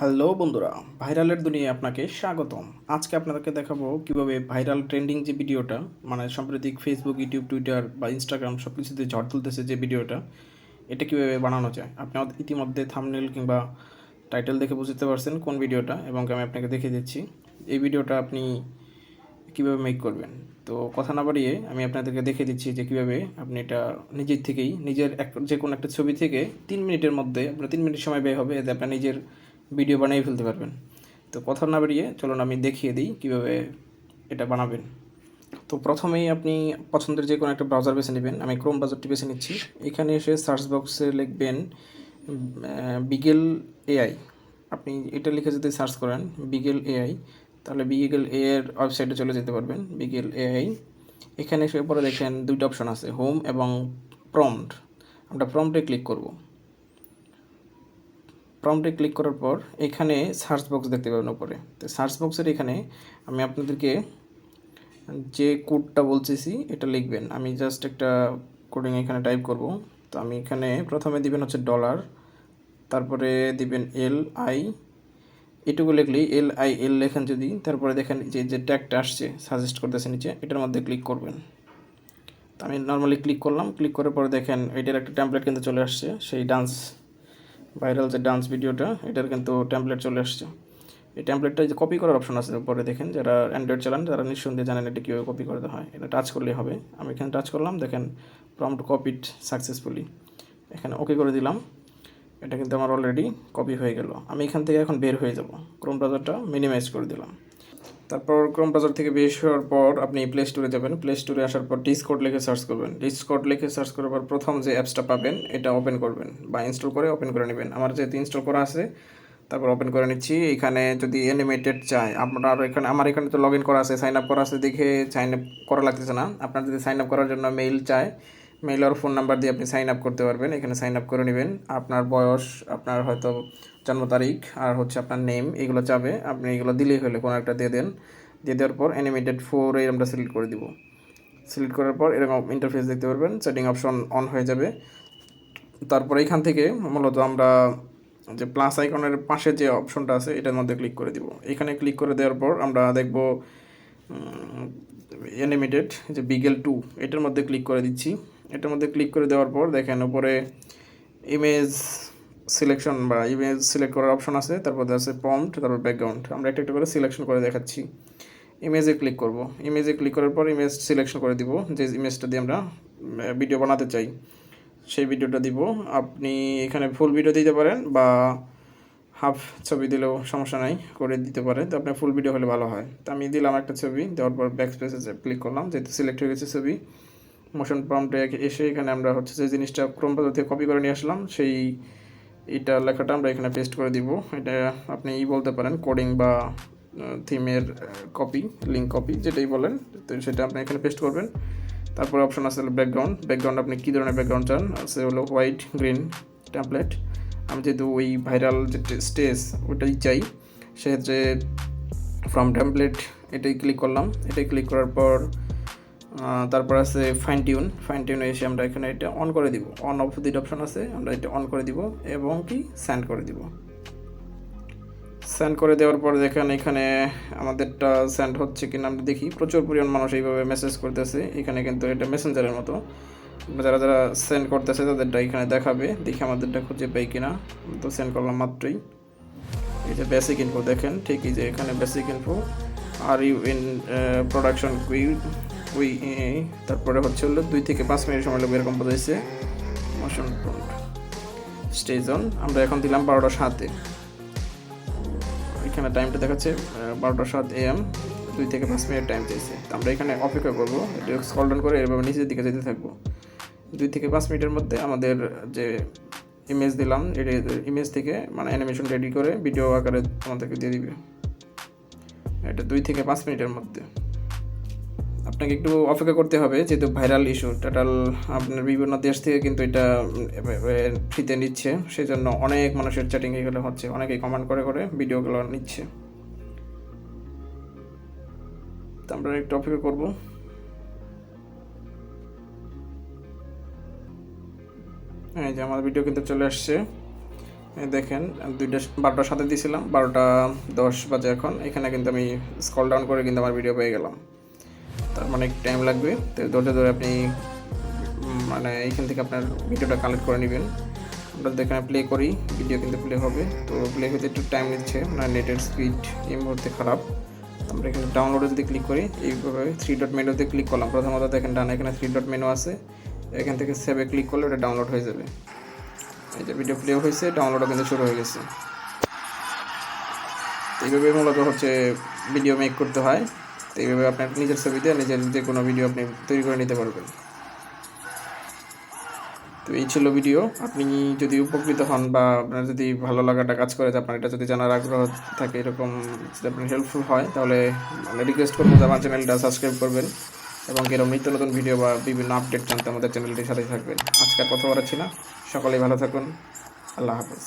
Hello বন্ধুরা, ভাইরালের দুনিয়ায় আপনাকে স্বাগতম। আজকে আপনাদেরকে দেখাবো কীভাবে ভাইরাল ট্রেন্ডিং যে ভিডিওটা মানে সাম্প্রতিক ফেসবুক ইউটিউব টুইটার বা ইনস্টাগ্রাম সব কিছুতে ঝড় তুলতেছে যে ভিডিওটা, এটা কীভাবে বানানো যায়। আপনি ইতিমধ্যে থামনেল কিংবা টাইটেল দেখে বুঝতে পারছেন কোন ভিডিওটা, এবং আমি আপনাকে দেখে দিচ্ছি, এই ভিডিওটা আপনি কীভাবে মেক করবেন। তো কথা না বাড়িয়ে আমি আপনাদেরকে দেখে দিচ্ছি যে কীভাবে আপনি এটা নিজের থেকেই, নিজের এক যে কোনো একটা ছবি থেকে তিন মিনিটের মধ্যে, আপনার তিন মিনিট সময় ব্যয় হবে, এতে আপনার নিজের ভিডিও বানিয়ে ফেলতে পারবেন। তো কথা না বেরিয়ে চলুন আমি দেখিয়ে দিই কীভাবে এটা বানাবেন। তো প্রথমেই আপনি পছন্দের যে কোনো একটা ব্রাউজার বেছে নেবেন। আমি ক্রোম ব্রাউজারটি বেছে নিচ্ছি। এখানে এসে সার্চ বক্সে লিখবেন বিগেল এআই আপনি এটা লিখে যদি সার্চ করেন বিগেল এআই তাহলে বিগেল এ এর ওয়েবসাইটে চলে যেতে পারবেন বিগেল এআই এখানে এসে পরে দেখেন দুইটা অপশন আছে হোম এবং প্রম্পট আমরা প্রম্পটে ক্লিক করব। প্রম্পটে ক্লিক করার পর এখানে সার্চ বক্স দেখতে পাবেন উপরে। তো সার্চ বক্সের এখানে আমি আপনাদেরকে যে কোডটা বলতেছি, এটা লিখবেন। আমি জাস্ট একটা কোডিং এখানে টাইপ করব। তো আমি এখানে প্রথমে দিবেন হচ্ছে ডলার তারপরে দিবেন এল আই এটুকু লিখলেই এল আই এল লেখেন যদি, তারপরে দেখেন যে যে ট্যাগটা আসছে সাজেস্ট করতেছে নিচে, এটার মধ্যে ক্লিক করবেন। তো আমি নর্মালি ক্লিক করলাম। ক্লিক করার পরে দেখেন, এটার একটা ট্যাম্পলেট কিন্তু চলে আসছে, সেই ডান্স ভাইরাল যে ডান্স ভিডিওটা এটার কিন্তু ট্যাম্পলেট চলে আসছে। এই ট্যাম্পলেটটা যে কপি করার অপশন আছে উপরে দেখেন, যারা অ্যান্ড্রয়েড চালান তারা নিঃসন্দেহে জানেন এটা কীভাবে কপি করতে হয়, এটা টাচ করলেই হবে। আমি এখানে টাচ করলাম, দেখেন প্রম্পট কপিড সাকসেসফুলি এখানে ওকে করে দিলাম। এটা কিন্তু আমার অলরেডি কপি হয়ে গেল। আমি এখান থেকে এখন বের হয়ে যাব। ক্রোম ব্রাউজারটা মিনিমাইজ করে দিলাম। তারপর ক্রোম ব্রাউজার থেকে বের হওয়ার পর আপনি প্লে স্টোরে যাবেন। প্লে স্টোরে আসার পর ডিসকোড লিখে সার্চ করবেন। ডিসকোড লিখে সার্চ করার পর প্রথম যে অ্যাপসটা পাবেন, এটা ওপেন করবেন বা ইনস্টল করে ওপেন করে নেবেন। আমার যেহেতু ইনস্টল করা আছে, তারপর ওপেন করে নিচ্ছি। এখানে যদি অ্যানিমেটেড চাই আপনার এখানে, আমার এখানে তো লগ ইন করা আছে সাইন আপ করা আছে দেখে সাইন আপ করা লাগতেছে না। আপনার যদি সাইন আপ করার জন্য মেইল চায় মেইল আর ফোন নাম্বার দিয়ে আপনি সাইন আপ করতে পারবেন। এখানে সাইন আপ করে নেবেন। আপনার বয়স, আপনার হয়তো জন্ম তারিখ আর হচ্ছে আপনার নেম এগুলো চাবে। আপনি এগুলো দিলেই হলে, কোনো একটা দিয়ে দেন। দিয়ে দেওয়ার পর অ্যানিমেটেড ফোর আমরা সিলেক্ট করে দিব। সিলেক্ট করার পর এরকম ইন্টারফেস দেখতে পারবেন। সেটিং অপশন অন হয়ে যাবে। তারপর এখান থেকে মূলত আমরা যে প্লাস আইকনের পাশে যে অপশনটা আছে, এটার মধ্যে ক্লিক করে দিব। এখানে ক্লিক করে দেওয়ার পর আমরা দেখব অ্যানিমেটেড যে বিগেল টু এটার মধ্যে ক্লিক করে দিচ্ছি। এটার মধ্যে ক্লিক করে দেওয়ার পর দেখেন উপরে ইমেজ সিলেকশন বা ইমেজ সিলেক্ট করার অপশন আছে, তারপর আছে পম্পট তারপর ব্যাকগ্রাউন্ড আমরা একটা একটা করে সিলেকশন করে দেখাচ্ছি। ইমেজে ক্লিক করব। ইমেজে ক্লিক করার পর ইমেজ সিলেকশন করে দিব, যে ইমেজটা দিয়ে আমরা ভিডিও বানাতে চাই। সেই ভিডিওটা দিব। আপনি এখানে ফুল ভিডিও দিতে পারেন বা হাফ ছবি দিলেও সমস্যা নাই, করে দিতে পারে তো আপনার ফুল ভিডিও হলে ভালো হয়। তো আমি দিলাম একটা ছবি, দেওয়ার পর ব্যাক স্পেসে ক্লিক করলাম, যেহেতু সিলেক্ট হয়ে গেছে ছবি। মোশন প্রম্পটে এসে এখানে আমরা হচ্ছে যে জিনিসটা ক্রোম থেকে কপি করে নিয়ে আসলাম, সেই এটা লেখাটা আমরা এখানে পেস্ট করে দিব। এটা আপনি ই বলতে পারেন কোডিং বা থিমের কপি লিঙ্ক কপি যেটাই বলেন, তো সেটা আপনি এখানে পেস্ট করবেন। তারপরে অপশন আছে ব্যাকগ্রাউন্ড ব্যাকগ্রাউন্ড আপনি কী ধরনের ব্যাকগ্রাউন্ড চান? আছে হলো হোয়াইট গ্রিন ট্যাম্পলেট আমি যেহেতু ওই ভাইরাল যে স্টেজ ওটাই চাই, সেক্ষেত্রে ফ্রম ট্যাম্পলেট এটাই ক্লিক করলাম। এটাই ক্লিক করার পর তারপর আছে ফাইন টিউন ফাইন টিউন এসে আমরা এখানে এটা অন করে দিব। অন অফ দুইটা অপশন আছে, আমরা এটা অন করে দিব এবং কি স্যান্ড করে দিব। স্যান্ড করে দেওয়ার পর দেখেন এখানে আমাদেরটা স্যান্ড হচ্ছে কিনা আমরা দেখি। প্রচুর পরিমাণ মানুষ এইভাবে মেসেজ করতেছে। এখানে কিন্তু এটা মেসেঞ্জারের মতো। যারা যারা সেন্ড করতেছে তাদেরটা এখানে দেখাবে, দেখে আমাদেরটা খুঁজে পাই কিনা। তো সেন্ড করলাম মাত্রই। এই যে বেসিক ইনফো দেখেন, ঠিকই যে এখানে basic info R you in production কুই উই তারপরে হচ্ছে হলো দুই থেকে পাঁচ মিনিট সময় লাগবে এরকম বোঝাইছে মোশন স্টেজ অন আমরা এখন দিলাম বারোটা সাতে। এখানে টাইমটা দেখাচ্ছে বারোটা সাত এ এম দুই থেকে পাঁচ মিনিট টাইম চাইছে। আমরা এখানে অপেক্ষা করব স্কল ডাউন করে এভাবে নিচের দিকে যেতে থাকব। দুই থেকে পাঁচ মিনিটের মধ্যে আমাদের যে ইমেজ দিলাম ইমেজ থেকে মানে অ্যানিমেশন রেডি করে ভিডিও আকারে আমাদেরকে দিয়ে দিবে। এটা দুই থেকে পাঁচ মিনিটের মধ্যে। আপনাকে একটু অপেক্ষা করতে হবে, যেহেতু ভাইরাল ইস্যু টোটাল আপনার বিভিন্ন দেশ থেকে কিন্তু এটা ফ্রিতে নিচ্ছে। সেই জন্য অনেক মানুষের চ্যাটিং এগুলো হচ্ছে, অনেকেই কমেন্ট করে করে ভিডিওগুলো নিচ্ছে। তো আমরা একটু অপেক্ষা করব। এই যে আমার ভিডিও কিন্তু চলে আসছে। দেখেন, দুইটা, বারোটার সাথে দিয়েছিলাম বারোটা দশ বাজে এখন। এখানে কিন্তু আমি স্কল ডাউন করে কিন্তু আমার ভিডিও পেয়ে গেলাম। তার মানে একটু টাইম লাগবে। তো ধৈর্য ধরে আপনি মানে এইখান থেকে আপনার ভিডিওটা কালেক্ট করে নেবেন। আমরা যদি এখানে প্লে করি ভিডিও কিন্তু প্লে হবে। তো প্লে হতে একটু টাইম নিচ্ছে মানে নেটের স্পিড এই মুহূর্তে খারাপ। আমরা এখানে ডাউনলোডে যদি ক্লিক করি, এইভাবে থ্রি ডট মেনুতে ক্লিক করলাম। প্রথমত দেখেন ডান এখানে থ্রি ডট মেনু আছে। এখান থেকে সেভে ক্লিক করলে ওটা ডাউনলোড হয়ে যাবে। এই যে ভিডিও প্লে হয়েছে ডাউনলোডও কিন্তু শুরু হয়ে গেছে। এইভাবে মূলত হচ্ছে ভিডিও মেক করতে হয়। তো এইভাবে আপনার নিজের ছবিতে নিজের যে কোনো ভিডিও আপনি তৈরি করে নিতে পারবেন। তো এই ছিল ভিডিও আপনি যদি উপকৃত হন বা আপনার যদি ভালো লাগাটা কাজ করে আপনার এটা যদি জানার আগ্রহ থাকে, এরকম যদি আপনার হেল্পফুল হয়, তাহলে মানে রিকোয়েস্ট করব যে আমার চ্যানেলটা সাবস্ক্রাইব করবেন এবং এরকম নিত্য নতুন ভিডিও বা বিভিন্ন আপডেট জানতে আমাদের চ্যানেলটির সাথে থাকবেন। আজকে কথা বলাচ্ছি না। সকলেই ভালো থাকুন। আল্লাহ হাফেজ।